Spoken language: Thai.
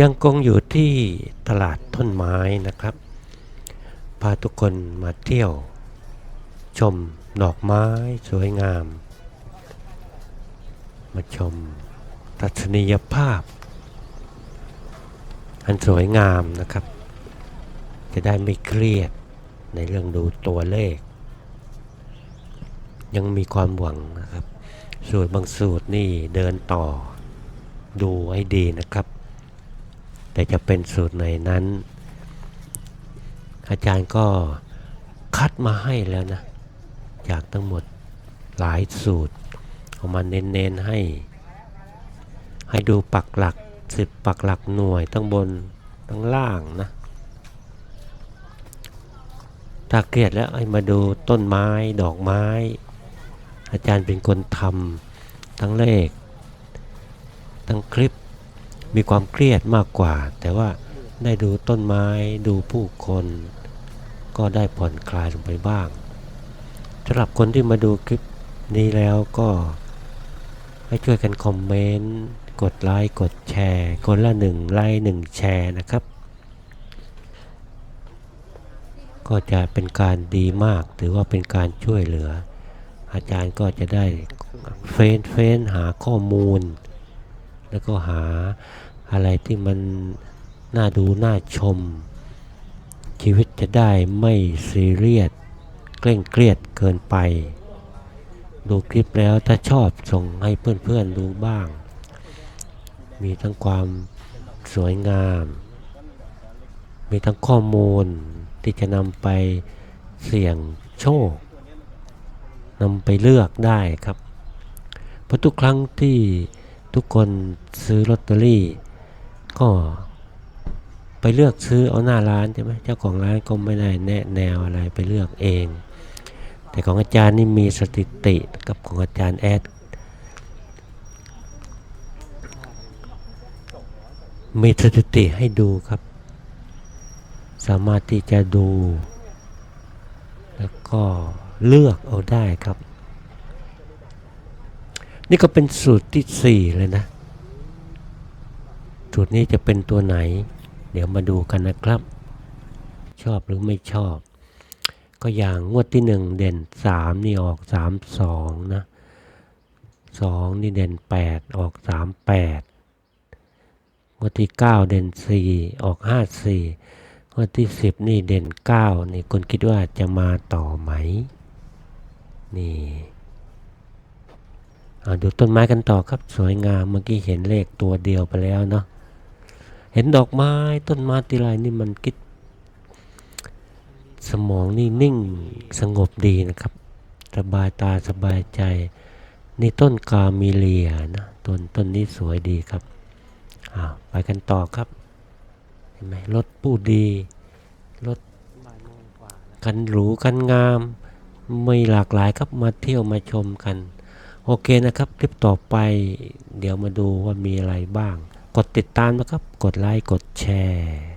ยังคงอยู่ที่ตลาดต้นไม้นะครับ พาทุกคนมาเที่ยว ชมดอกไม้สวยงาม มาชมทัศนียภาพ อันสวยงามนะครับ จะได้ไม่เครียดในเรื่องดูตัวเลข ยังมีความหวังนะครับ สูตรบางสูตรนี่เดินต่อดูให้ดีนะครับ แต่จะเป็นสูตรไหนนั้น อาจารย์ก็คัดมาให้แล้วนะ จากทั้งหมดหลายสูตรเอามาเน้นๆให้ ให้ดูปักหลักสิบปักหลักหน่วยทั้งบนทั้งล่างนะ ถ้าเกลียดแล้วให้มาดูต้นไม้ดอกไม้ อาจารย์เป็นคนทำทั้งเลข ทั้งคลิป มีความเครียดมากกว่า แต่ว่าได้ดูต้นไม้ดูผู้คน ก็ได้ผ่อนคลายลงไปบ้างสำหรับคนที่มาดูคลิปนี้แล้วก็ให้ช่วยกันคอมเมนต์กดไลค์กดแชร์ คนละหนึ่งไลค์หนึ่งแชร์นะครับ ก็จะเป็นการดีมากถือว่าเป็นการช่วยเหลือ อาจารย์ก็จะได้เฟ้นเฟ้นหาข้อมูล แล้วก็หาอะไรที่มันน่าดูน่าชม ชีวิตจะได้ไม่ซีเรียสเคร่งเครียดเกินไป ดูคลิปแล้วถ้าชอบส่งให้เพื่อนๆดูบ้าง มีทั้งความสวยงาม มีทั้งข้อมูลที่จะนำไปเสี่ยงโชคนำไปเลือกได้ครับ เพราะทุกครั้งที่ ทุกคนซื้อลอตเตอรี่ ก็ไปเลือกซื้อเอาหน้าร้านใช่ไหมเจ้าของร้านก็ไม่ได้แนะแนวอะไรไปเลือกเอง แต่ของอาจารย์นี่มีสถิติกับของอาจารย์แอดมีสถิติให้ดูครับ สามารถที่จะดู แล้วก็เลือกเอาได้ครับ นี่ก็เป็นสูตรที่ 4 เลยนะ สูตรนี้จะเป็นตัวไหน เดี๋ยวมาดูกันนะครับ ชอบหรือไม่ชอบ ก็อย่างงวดที่ 1 เด่น 3 นี่ออก 3 2 นะ 2 นี่เด่น 8 ออก 3 8 งวดที่ 9 เด่น 4 ออก 5 4 งวดที่ 10 นี่เด่น 9 นี่คุณคิดว่าจะมาต่อไหม นี่ ดูต้นไม้กันต่อครับสวยงามเมื่อกี้เห็นเลขตัวเดียวไปแล้วเนาะเห็นดอกไม้ต้นไม้ทีไรนี่มันคิด สมองนี่นิ่งสงบดีนะครับ สบายตาสบายใจ นี่ต้นกาเมเลียนะต้นต้นนี้สวยดีครับอ่าไปกันต่อครับเห็นไหมรถผู้ดีรถกันหรูกันงาม ไม่หลากหลายครับมาเที่ยวมาชมกัน โอเคนะครับ คลิปต่อไปเดี๋ยวมาดูว่ามีอะไรบ้าง กดติดตามนะครับ กดไลค์ กดแชร์